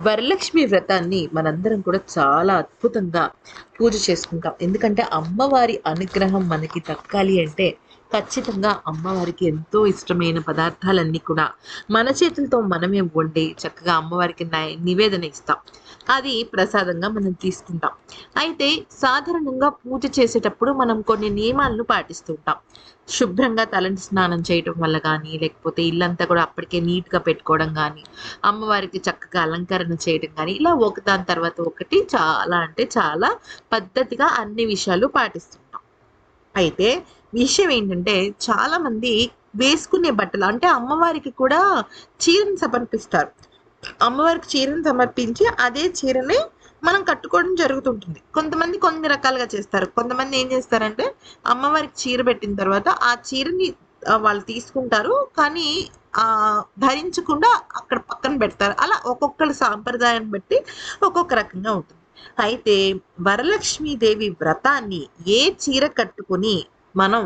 వరలక్ష్మి వ్రతాన్ని మనందరం కూడా చాలా అద్భుతంగా పూజ చేసుకుంటాం. ఎందుకంటే అమ్మవారి అనుగ్రహం మనకి దక్కాలి అంటే ఖచ్చితంగా అమ్మవారికి ఎంతో ఇష్టమైన పదార్థాలన్నీ కూడా మన చేతులతో మనమే వండి చక్కగా అమ్మవారికి నివేదన ఇస్తాం. అది ప్రసాదంగా మనం తీసుకుంటాం. అయితే సాధారణంగా పూజ చేసేటప్పుడు మనం కొన్ని నియమాలను పాటిస్తుంటాం శుభ్రంగా తలంటి స్నానం చేయటం వల్ల కానీ లేకపోతే ఇల్లంతా కూడా అప్పటికే నీట్గా పెట్టుకోవడం కానీ అమ్మవారికి చక్కగా అలంకరణ చేయడం కానీ ఇలా ఒకదాని తర్వాత ఒకటి చాలా అంటే చాలా పద్ధతిగా అన్ని విషయాలు పాటిస్తుంటాం అయితే విషయం ఏంటంటే చాలామంది వేసుకునే బట్టలు అంటే అమ్మవారికి కూడా చీరను సమర్పిస్తారు. అమ్మవారికి చీరను సమర్పించి అదే చీరని మనం కట్టుకోవడం జరుగుతుంటుంది. కొంతమంది కొన్ని రకాలుగా చేస్తారు. కొంతమంది ఏం చేస్తారంటే అమ్మవారికి చీర పెట్టిన తర్వాత ఆ చీరని వాళ్ళు తీసుకుంటారు. కానీ ఆ ధరించకుండా అక్కడ పక్కన పెడతారు. అలా ఒక్కొక్కరి సాంప్రదాయాన్ని బట్టి ఒక్కొక్క రకంగా ఉంటుంది. అయితే వరలక్ష్మీదేవి వ్రతాన్ని ఏ చీర కట్టుకుని మనం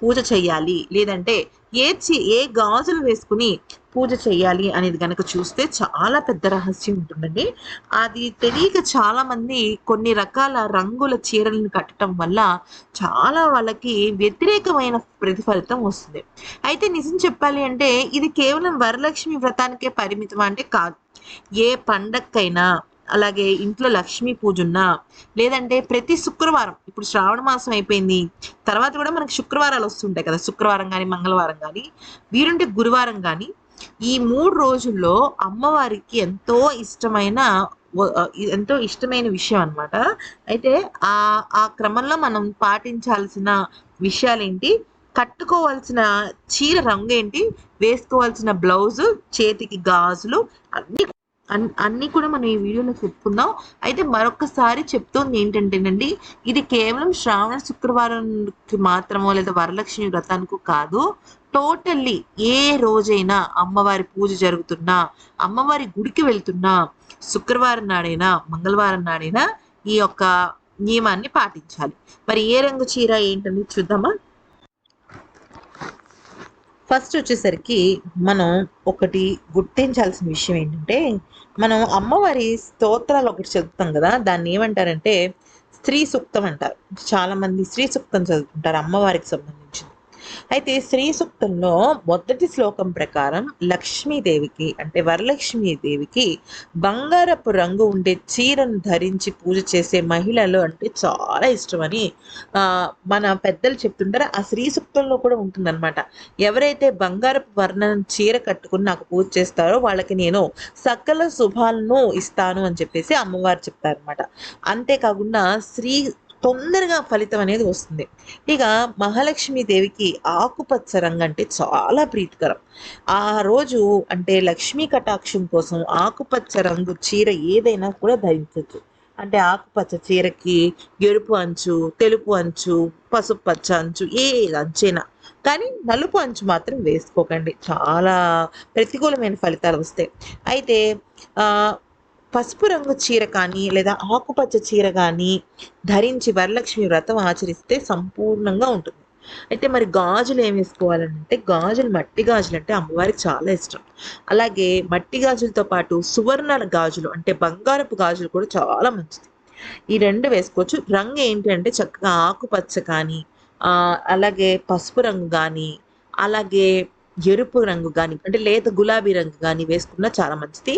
పూజ చేయాలి? లేదంటే ఏ చీ ఏ గాజులు వేసుకుని పూజ చేయాలి అనేది కనుక చూస్తే చాలా పెద్ద రహస్యం ఉంటుందండి. అది తెలియక చాలా మంది కొన్ని రకాల రంగుల చీరలను కట్టడం వల్ల చాలా వాళ్ళకి వ్యతిరేకమైన ప్రతిఫలితం వస్తుంది. అయితే నిజం చెప్పాలి అంటే ఇది కేవలం వరలక్ష్మి వ్రతానికే పరిమితం అంటే కాదు. ఏ పండక్కైనా అలాగే ఇంట్లో లక్ష్మీ పూజ ఉన్నా లేదంటే ప్రతి శుక్రవారం ఇప్పుడు శ్రావణ మాసం అయిపోయింది తర్వాత కూడా మనకు శుక్రవారాలు వస్తుంటాయి కదా శుక్రవారం కానీ మంగళవారం కానీ వీరుంటే గురువారం కానీ ఈ మూడు రోజుల్లో అమ్మవారికి ఎంతో ఇష్టమైన ఎంతో ఇష్టమైన విషయం అన్నమాట. అయితే ఆ ఆ క్రమంలో మనం పాటించాల్సిన విషయాలేంటి? కట్టుకోవాల్సిన చీర రంగు ఏంటి? వేసుకోవాల్సిన బ్లౌజు చేతికి గాజులు అన్ని అన్నీ కూడా మనం ఈ వీడియోలో చెప్పుకుందాం. అయితే మరొకసారి చెప్తోంది ఏంటంటేనండి ఇది కేవలం శ్రావణ శుక్రవారంకి మాత్రమో లేదా వరలక్ష్మి వ్రతానికి కాదు టోటల్లీ ఏ రోజైనా అమ్మవారి పూజ జరుగుతున్నా అమ్మవారి గుడికి వెళ్తున్నా శుక్రవారం నాడైనా మంగళవారం నాడైనా ఈ యొక్క నియమాన్ని పాటించాలి. మరి ఏ రంగు చీర ఏంటని చూద్దామా? ఫస్ట్ వచ్చేసరికి మనం ఒకటి గుర్తించాల్సిన విషయం ఏంటంటే మనం అమ్మవారి స్తోత్రాలు ఒకటి చదువుతాం కదా దాన్ని ఏమంటారంటే స్త్రీ సూక్తం అంటారు. చాలా మంది స్త్రీ సూక్తం చదువుకుంటారు అమ్మవారికి సంబంధించింది. అయితే స్త్రీ సూక్తంలో మొదటి శ్లోకం ప్రకారం లక్ష్మీదేవికి అంటే వరలక్ష్మీదేవికి బంగారపు రంగు ఉండే చీరను ధరించి పూజ చేసే మహిళలు అంటే చాలా ఇష్టమని ఆ, మన పెద్దలు చెప్తుంటారు. ఆ స్త్రీ సూక్తంలో కూడా ఉంటుందన్నమాట. ఎవరైతే బంగారపు వర్ణం చీర కట్టుకుని నాకు పూజ చేస్తారో వాళ్ళకి నేను సకల శుభాలను ఇస్తాను అని చెప్పేసి అమ్మవారు చెప్తారనమాట అంతేకాకుండా స్త్రీ తొందరగా ఫలితం అనేది వస్తుంది. ఇక మహాలక్ష్మీదేవికి ఆకుపచ్చ రంగు అంటే చాలా ప్రీతికరం. ఆ రోజు అంటే లక్ష్మీ కటాక్షం కోసం ఆకుపచ్చ రంగు చీర ఏదైనా కూడా ధరించవచ్చు అంటే ఆకుపచ్చ చీరకి ఎరుపు అంచు తెలుపు అంచు పసుపు పచ్చ అంచు ఏ అంచైనా. కానీ నలుపు అంచు మాత్రం వేసుకోకండి. చాలా ప్రతికూలమైన ఫలితాలు వస్తాయి. అయితే పసుపు రంగు చీర కానీ లేదా ఆకుపచ్చ చీర కానీ ధరించి వరలక్ష్మి వ్రతం ఆచరిస్తే సంపూర్ణంగా ఉంటుంది. అయితే మరి గాజులు ఏం వేసుకోవాలంటే గాజులు మట్టి గాజులు అంటే అమ్మవారికి చాలా ఇష్టం. అలాగే మట్టి గాజులతో పాటు సువర్ణ గాజులు అంటే బంగారపు గాజులు కూడా చాలా మంచిది. ఈ రెండు వేసుకోవచ్చు. రంగు ఏంటి అంటే చక్కగా ఆకుపచ్చ కానీ అలాగే పసుపు రంగు కానీ అలాగే ఎరుపు రంగు కానీ అంటే లేత గులాబీ రంగు కానీ వేసుకున్నా చాలా మంచిది.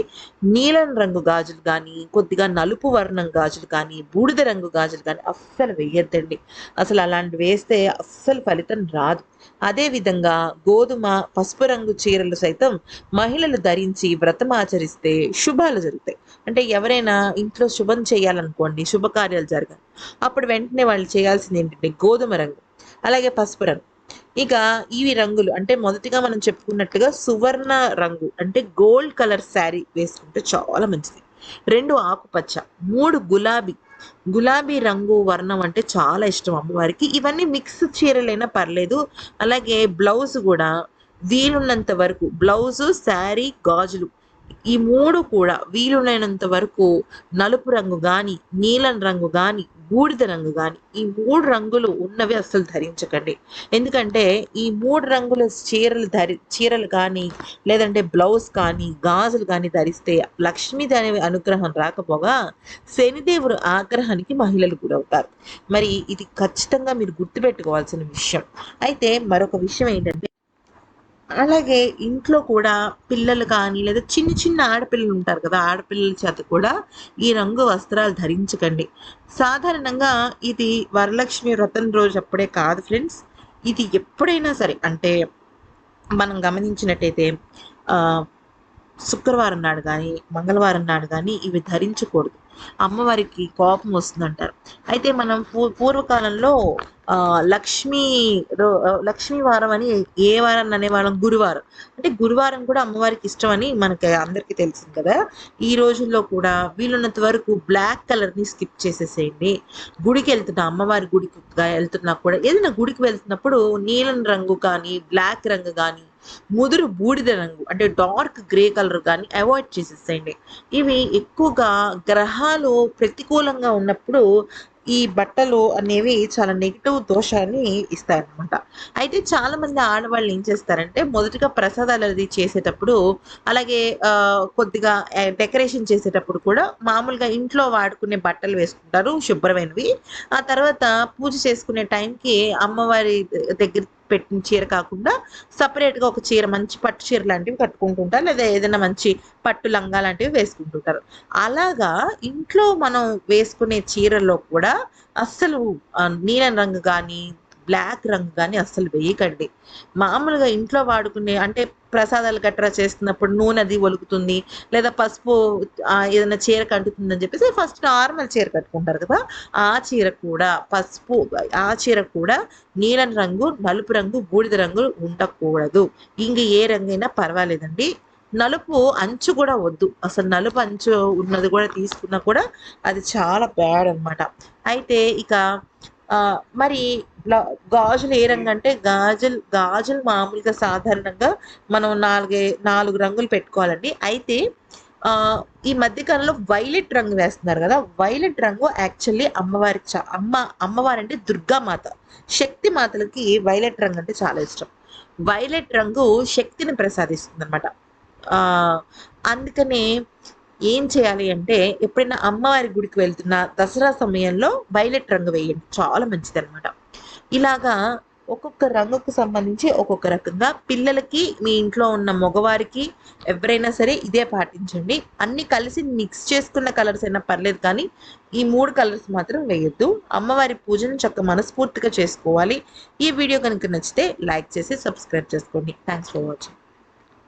నీలం రంగు గాజులు కానీ కొద్దిగా నలుపు వర్ణం గాజులు కానీ బూడిద రంగు గాజులు కానీ అస్సలు వేయద్దండి. అసలు అలాంటి వేస్తే అస్సలు ఫలితం రాదు. అదే విధంగా గోధుమ పసుపు రంగు చీరలు సైతం మహిళలు ధరించి వ్రతం ఆచరిస్తే శుభాలు జరుగుతాయి. అంటే ఎవరైనా ఇంట్లో శుభం చేయాలనుకోండి శుభకార్యాలు జరగాలి. అప్పుడు వెంటనే వాళ్ళు చేయాల్సింది ఏంటంటే గోధుమ రంగు అలాగే పసుపు రంగు. ఇక ఇవి రంగులు అంటే మొదటిగా మనం చెప్పుకున్నట్టుగా సువర్ణ రంగు అంటే గోల్డ్ కలర్ శారీ వేసుకుంటే చాలా మంచిది. రెండు ఆకుపచ్చ మూడు గులాబీ. గులాబీ రంగు వర్ణం అంటే చాలా ఇష్టం అమ్మవారికి. ఇవన్నీ మిక్స్ చీరలైనా పర్లేదు అలాగే బ్లౌజ్ కూడా వీలున్నంత వరకు బ్లౌజు శారీ గాజులు ఈ మూడు కూడా వీలునైనంత వరకు నలుపు రంగు కానీ నీలం రంగు కానీ బూడిద రంగు కానీ ఈ మూడు రంగులు ఉన్నవి అస్సలు ధరించకండి. ఎందుకంటే ఈ మూడు రంగుల చీరలు ధరి చీరలు కానీ లేదంటే బ్లౌజ్ కానీ గాజులు కానీ ధరిస్తే లక్ష్మీదేవి అనుగ్రహం రాకపోగా శనిదేవుడు ఆగ్రహానికి మహిళలు గురవుతారు. మరి ఇది ఖచ్చితంగా మీరు గుర్తుపెట్టుకోవాల్సిన విషయం. అయితే మరొక విషయం ఏంటంటే అలాగే ఇంట్లో కూడా పిల్లలు కానీ లేదా చిన్న చిన్న ఆడపిల్లలు ఉంటారు కదా ఆడపిల్లల చేత కూడా ఈ రంగు వస్త్రాలు ధరించకండి. సాధారణంగా ఇది వరలక్ష్మి వ్రతం రోజు అప్పుడే కాదు ఫ్రెండ్స్. ఇది ఎప్పుడైనా సరే అంటే మనం గమనించినట్టయితే ఆ, శుక్రవారం నాడు కానీ మంగళవారం నాడు కానీ ఇవి ధరించకూడదు. అమ్మవారికి కోపం వస్తుందంటారు. అయితే మనం పూ పూర్వకాలంలో ఆ, లక్ష్మీ లక్ష్మీ వారం అని ఏ వారం అనేవాళ్ళం? గురువారం. అంటే గురువారం కూడా అమ్మవారికి ఇష్టం అని మనకి అందరికీ తెలిసింది కదా. ఈ రోజుల్లో కూడా వీలున్నంత వరకు బ్లాక్ కలర్ని స్కిప్ చేసేసేయండి. గుడికి వెళ్తున్నా అమ్మవారి గుడికి వెళ్తున్నా కూడా ఏదైనా గుడికి వెళ్తున్నప్పుడు నీలం రంగు కానీ బ్లాక్ రంగు కానీ ముదురు బూడిద రంగు అంటే డార్క్ గ్రే కలర్ కానీ అవాయిడ్ చేసేసేయండి. ఇవి ఎక్కువగా గ్రహాలు ప్రతికూలంగా ఉన్నప్పుడు ఈ బట్టలు అనేవి చాలా నెగిటివ్ దోషాన్ని ఇస్తాయన్నమాట. అయితే చాలా మంది ఆడవాళ్ళు ఏం చేస్తారంటే మొదటగా ప్రసాదాలు అది చేసేటప్పుడు అలాగే కొద్దిగా డెకరేషన్ చేసేటప్పుడు కూడా మామూలుగా ఇంట్లో వాడుకునే బట్టలు వేసుకుంటారు శుభ్రమైనవి. ఆ తర్వాత పూజ చేసుకునే టైంకి అమ్మవారి దగ్గర పెట్టిన చీర కాకుండా సపరేట్గా ఒక చీర మంచి పట్టు చీర లాంటివి కట్టుకుంటుంటారు. లేదా ఏదైనా మంచి పట్టు లంగా లాంటివి వేసుకుంటుంటారు. అలాగా ఇంట్లో మనం వేసుకునే చీరలో కూడా అస్సలు నీలం రంగు కానీ బ్లాక్ రంగు కానీ అస్సలు వేయకండి. మామూలుగా ఇంట్లో వాడుకునే అంటే ప్రసాదాలు గట్రా చేస్తున్నప్పుడు నూనె అది ఒలుగుతుంది లేదా పసుపు ఏదైనా చీర కట్టుతుందని చెప్పేసి ఫస్ట్ నార్మల్ చీర కట్టుకుంటారు కదా ఆ చీర కూడా పసుపు ఆ చీర కూడా నీలం రంగు నలుపు రంగు బూడిద రంగు ఉండకూడదు. ఇంక ఏ రంగైనా పర్వాలేదండి. నలుపు అంచు కూడా వద్దు. అసలు నలుపు అంచు ఉన్నది కూడా తీసుకున్నా కూడా అది చాలా బ్యాడ్ అనమాట అయితే ఇక మరి గాజులు ఏ రంగు అంటే గాజులు గాజులు మామూలుగా సాధారణంగా మనం నాలుగే నాలుగు రంగులు పెట్టుకోవాలండి. అయితే ఆ, ఈ మధ్యకాలంలో వైలెట్ రంగు వేస్తున్నారు కదా వైలెట్ రంగు యాక్చువల్లీ అమ్మవారికి చా అమ్మ అమ్మవారు అంటే దుర్గామాత. శక్తి మాతలకి వైలెట్ రంగు అంటే చాలా ఇష్టం. వైలెట్ రంగు శక్తిని ప్రసాదిస్తుంది అనమాట అందుకనే ఏం చేయాలి అంటే ఎప్పుడైనా అమ్మవారి గుడికి వెళ్తున్న దసరా సమయంలో వైలెట్ రంగు వేయండి. చాలా మంచిది అనమాట ఇలాగా ఒక్కొక్క రంగుకు సంబంధించి ఒక్కొక్క రకంగా పిల్లలకి మీ ఇంట్లో ఉన్న మగవారికి ఎవరైనా సరే ఇదే పాటించండి. అన్ని కలిసి మిక్స్ చేసుకున్న కలర్స్ అయినా పర్లేదు కానీ ఈ మూడు కలర్స్ మాత్రం వేయొద్దు. అమ్మవారి పూజను చక్క మనస్ఫూర్తిగా చేసుకోవాలి. ఈ వీడియో కనుక నచ్చితే లైక్ చేసి సబ్స్క్రైబ్ చేసుకోండి. Thanks for watching